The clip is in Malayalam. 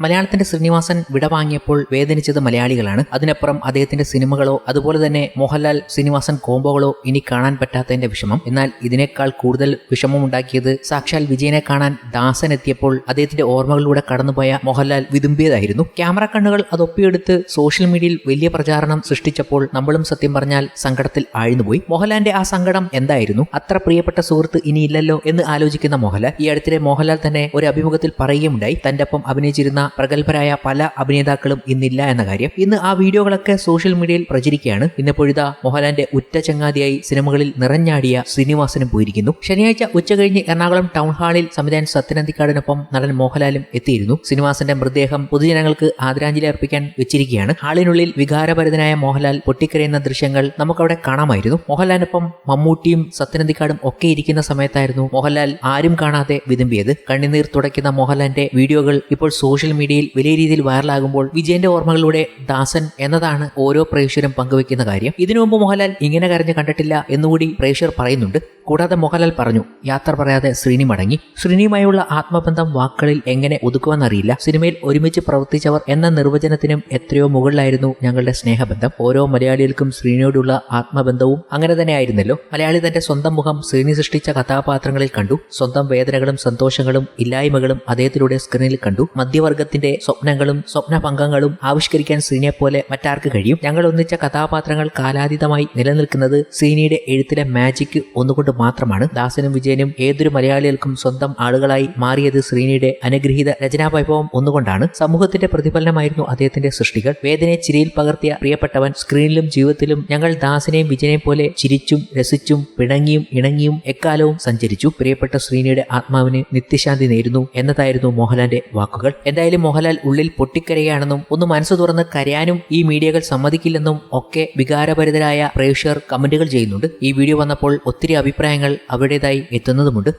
മലയാളത്തിന്റെ ശ്രീനിവാസൻ വിടവാങ്ങിയപ്പോൾ വേദനിച്ചത് മലയാളികളാണ്. അതിനപ്പുറം അദ്ദേഹത്തിന്റെ സിനിമകളോ അതുപോലെ തന്നെ മോഹൻലാൽ ശ്രീനിവാസൻ കോമ്പോകളോ ഇനി കാണാൻ പറ്റാത്തതിന്റെ വിഷമം. എന്നാൽ ഇതിനേക്കാൾ കൂടുതൽ വിഷമമുണ്ടാക്കിയത് സാക്ഷാൽ വിജയനെ കാണാൻ ദാസൻ എത്തിയപ്പോൾ അദ്ദേഹത്തിന്റെ ഓർമ്മകളിലൂടെ കടന്നുപോയ മോഹൻലാൽ വിതുമ്പിയതായിരുന്നു. ക്യാമറ കണ്ണുകൾ അതൊപ്പിയെടുത്ത് സോഷ്യൽ മീഡിയയിൽ വലിയ പ്രചാരണം സൃഷ്ടിച്ചപ്പോൾ നമ്മളും സത്യം പറഞ്ഞാൽ സങ്കടത്തിൽ ആഴ്ന്നുപോയി. മോഹൻലാലിന്റെ ആ സങ്കടം എന്തായിരുന്നു? അത്ര പ്രിയപ്പെട്ട സുഹൃത്ത് ഇനിയില്ലല്ലോ എന്ന് ആലോചിക്കുന്ന മോഹൻലാൽ ഈ അടുത്തിടെ മോഹൻലാൽ തന്നെ ഒരു അഭിമുഖത്തിൽ പറയുകയുണ്ടായി തന്റെ ഒപ്പം അഭിനയിച്ചിരുന്ന പ്രഗത്ഭരായ പല അഭിനേതാക്കളും ഇന്നില്ല എന്ന കാര്യം. ഇന്ന് ആ വീഡിയോകളൊക്കെ സോഷ്യൽ മീഡിയയിൽ പ്രചരിക്കുകയാണ്. ഇന്നിപ്പോഴിതാ മോഹൻലാലിന്റെ ഉറ്റ ചങ്ങാതിയായി സിനിമകളിൽ നിറഞ്ഞാടിയ ശ്രീനിവാസനും പോയിരിക്കുന്നു. ശനിയാഴ്ച ഉച്ചകഴിഞ്ഞ് എറണാകുളം ടൗൺ ഹാളിൽ സംവിധായകൻ സത്യനന്ദിക്കാടിനൊപ്പം നടൻ മോഹൻലാലും എത്തിയിരുന്നു. ശ്രീനിവാസന്റെ മൃതദേഹം പൊതുജനങ്ങൾക്ക് ആദരാഞ്ജലി അർപ്പിക്കാൻ വെച്ചിരിക്കുകയാണ്. ഹാളിനുള്ളിൽ വികാരഭരിതനായ മോഹൻലാൽ പൊട്ടിക്കരയുന്ന ദൃശ്യങ്ങൾ നമുക്കവിടെ കാണാമായിരുന്നു. മോഹൻലാലിനൊപ്പം മമ്മൂട്ടിയും സത്യനന്ദിക്കാടും ഒക്കെ ഇരിക്കുന്ന സമയത്തായിരുന്നു മോഹൻലാൽ ആരും കാണാതെ വിതുമ്പിയത്. കണ്ണുനീർ തുടയ്ക്കുന്ന മോഹൻലാലിന്റെ വീഡിയോകൾ ഇപ്പോൾ സോഷ്യൽ മീഡിയയിൽ വലിയ രീതിയിൽ വൈറലാകുമ്പോൾ വിജയന്റെ ഓർമ്മകളിലൂടെ ദാസൻ എന്നതാണ് ഓരോ പ്രേക്ഷകരും പങ്കുവെക്കുന്ന കാര്യം. ഇതിനു മുമ്പ് മോഹൻലാൽ ഇങ്ങനെ കരഞ്ഞ് കണ്ടിട്ടില്ല എന്നുകൂടി പ്രേക്ഷകർ പറയുന്നുണ്ട്. കൂടാതെ മോഹൻലാൽ പറഞ്ഞു യാത്ര പറയാതെ ശ്രീനി മടങ്ങി. ശ്രീനിയുമായുള്ള ആത്മബന്ധം വാക്കുകളിൽ എങ്ങനെ ഒതുക്കുവെന്നറിയില്ല സിനിമയിൽ ഒരുമിച്ച് പ്രവർത്തിച്ചവർ എന്ന നിർവചനത്തിനും എത്രയോ മുകളിലായിരുന്നു ഞങ്ങളുടെ സ്നേഹബന്ധം. ഓരോ മലയാളികൾക്കും ശ്രീനിയോടുള്ള ആത്മബന്ധവും അങ്ങനെ തന്നെ ആയിരുന്നല്ലോ. മലയാളി തന്റെ സ്വന്തം മുഖം ശ്രീനി സൃഷ്ടിച്ച കഥാപാത്രങ്ങളിൽ കണ്ടു. സ്വന്തം വേദനകളും സന്തോഷങ്ങളും ഇല്ലായ്മകളും അദ്ദേഹത്തിലൂടെ സ്ക്രീനിൽ കണ്ടു. മധ്യവർഗത്തിന്റെ സ്വപ്നങ്ങളും സ്വപ്നഭംഗങ്ങളും ആവിഷ്കരിക്കാൻ ശ്രീനിയെ പോലെ മറ്റാർക്ക് കഴിയും? ഞങ്ങൾ ഒന്നിച്ച കഥാപാത്രങ്ങൾ കാലാതീതമായി നിലനിൽക്കുന്നത് ശ്രീനിയുടെ എഴുത്തിലെ മാജിക്ക് ഒന്നുകൊണ്ട് മാത്രമാണ്. ദാസനും വിജയനും ഏതൊരു മലയാളികൾക്കും സ്വന്തം ആളുകളായി മാറിയത് ശ്രീനിയുടെ അനുഗ്രഹീത രചനാവൈഭവം ഒന്നുകൊണ്ടാണ്. സമൂഹത്തിന്റെ പ്രതിഫലനമായിരുന്നു അദ്ദേഹത്തിന്റെ സൃഷ്ടികൾ. വേദനയെ ചിരിയിൽ പകർത്തിയ പ്രിയപ്പെട്ടവൻ സ്ക്രീനിലും ജീവിതത്തിലും ഞങ്ങൾ ദാസനെയും വിജയനെയും പോലെ ചിരിച്ചും രസിച്ചും പിണങ്ങിയും ഇണങ്ങിയും എക്കാലവും സഞ്ചരിച്ചു. പ്രിയപ്പെട്ട ശ്രീനിയുടെ ആത്മാവിന് നിത്യശാന്തി നേരുന്നു എന്നതായിരുന്നു മോഹൻലാലിന്റെ വാക്കുകൾ. എന്തായാലും മോഹൻലാൽ ഉള്ളിൽ പൊട്ടിക്കരയാണെന്നും ഒന്ന് മനസ്സ് തുറന്ന് കരയാനും ഈ മീഡിയകൾ സമ്മതിക്കില്ലെന്നും ഒക്കെ വികാരഭരിതരായ പ്രേക്ഷകർ കമന്റുകൾ ചെയ്യുന്നുണ്ട്. ഈ വീഡിയോ വന്നപ്പോൾ ഒത്തിരി അഭിപ്രായങ്ങൾ അവരുടേതായി എത്തുന്നതുമുണ്ട്.